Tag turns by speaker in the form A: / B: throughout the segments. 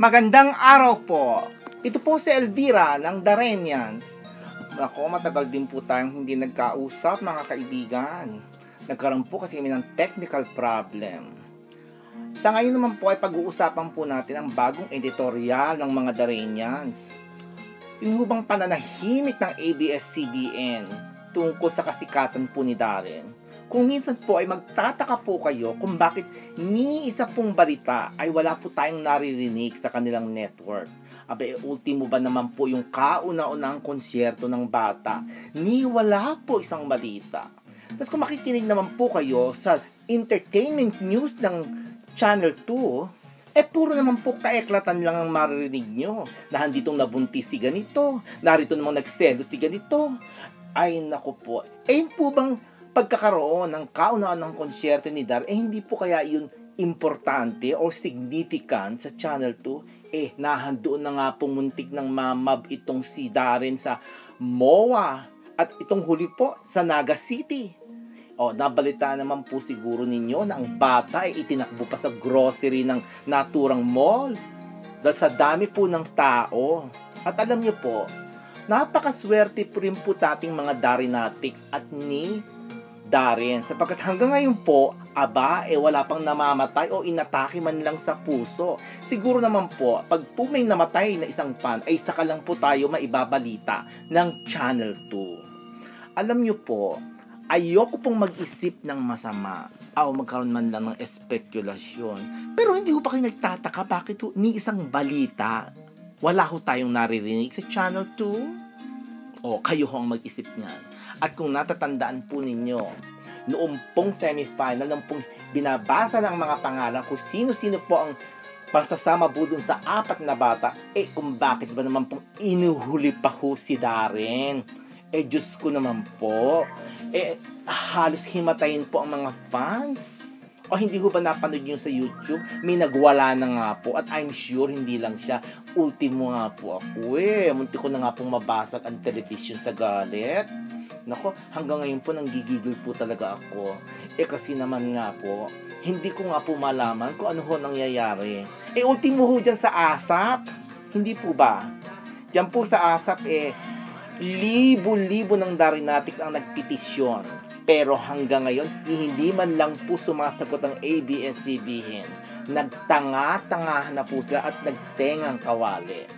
A: Magandang araw po. Ito po si Elvira ng Darenians. Ako, matagal din po tayong hindi nagkausap mga kaibigan. Nagkaroon po kasi kami ng technical problem. Sa ngayon naman po ay pag-uusapan po natin ang bagong editorial ng mga Darenians. Hubang pananahimik ng ABS-CBN tungkol sa kasikatan po ni Darren. Kung minsan po ay magtataka po kayo kung bakit ni isa pong balita ay wala po tayong naririnig sa kanilang network. Abe, ultimo ba naman po yung kauna-unang konsyerto ng bata? Ni wala po isang balita. Tapos kung makikinig naman po kayo sa entertainment news ng Channel 2, eh puro naman po kaeklatan lang ang maririnig nyo. Na handitong nabuntis si ganito, narito namang nagselo si ganito. Ay nako po, eh po bang pagkakaroon ng kaunaan ng konsyerto ni Dar, eh hindi po kaya yun importante or significant sa Channel 2? Eh, nahandoon na nga pong muntik ng mamab itong si Darren sa MOA at itong huli po sa Naga City. O, nabalita naman po siguro ninyo na ang bata ay itinakbo pa sa grocery ng naturang mall. Dahil sa dami po ng tao. At alam niyo po, napakaswerte po rin po tating mga Darinatics at ni Darren. Sapagkat hanggang ngayon po, aba, eh wala pang namamatay o inatake man lang sa puso. Siguro naman po, pag po may namatay na isang fan, ay saka lang po tayo maibabalita ng Channel 2. Alam nyo po, ayoko pong mag-isip ng masama o magkaroon man lang ng espekulasyon. Pero hindi ho pa kayo nagtataka bakit ho, ni isang balita wala ho tayong naririnig sa Channel 2? O kayo ho ang mag-isip niyan. At kung natatandaan po ninyo, noong pong semifinal, nung pong binabasa ng mga pangalan kung sino-sino po ang pasasama po dun sa apat na bata, eh kung bakit ba naman pong inuhuli pa ho si Darren? Eh Diyos ko naman po, eh halos himatayin po ang mga fans. O hindi ho ba napanood nyo sa YouTube? May nagwala na nga po at I'm sure hindi lang siya. Ultimo nga po ako eh. Munti ko na nga pong mabasag ang television sa galit. Nako, hanggang ngayon po nanggigigil po talaga ako. Eh kasi naman nga po, hindi ko nga po malaman kung ano ho nangyayari. Eh ultimo ho dyan sa ASAP. Hindi po ba? Diyan po sa ASAP eh, libo-libo ng Darinatics ang nagpetisyon. Pero hanggang ngayon, hindi man lang po sumasagot ang ABS-CBN. Nagtanga-tanga na po sila at nagtengang kawali.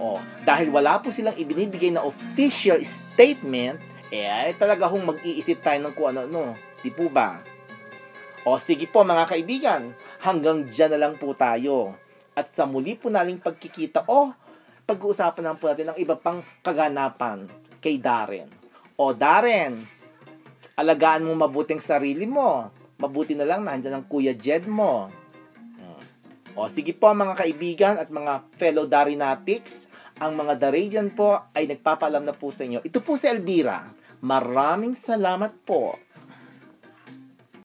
A: Oh, dahil wala po silang ibinibigay na official statement, eh talaga hong mag-iisip tayo ng kung ano-ano. Di po ba? O sige po mga kaibigan, hanggang dyan na lang po tayo. At sa muli po naling pagkikita, o pag-uusapan lang po natin ang iba pang kaganapan kay Darren. O Darren, alagaan mo mabuting sarili mo. Mabuti na lang nandiyan ang Kuya Jed mo. O sige po mga kaibigan at mga fellow Darinatics, ang mga Daradian po ay nagpapaalam na po sa inyo. Ito po si Elvira. Maraming salamat po.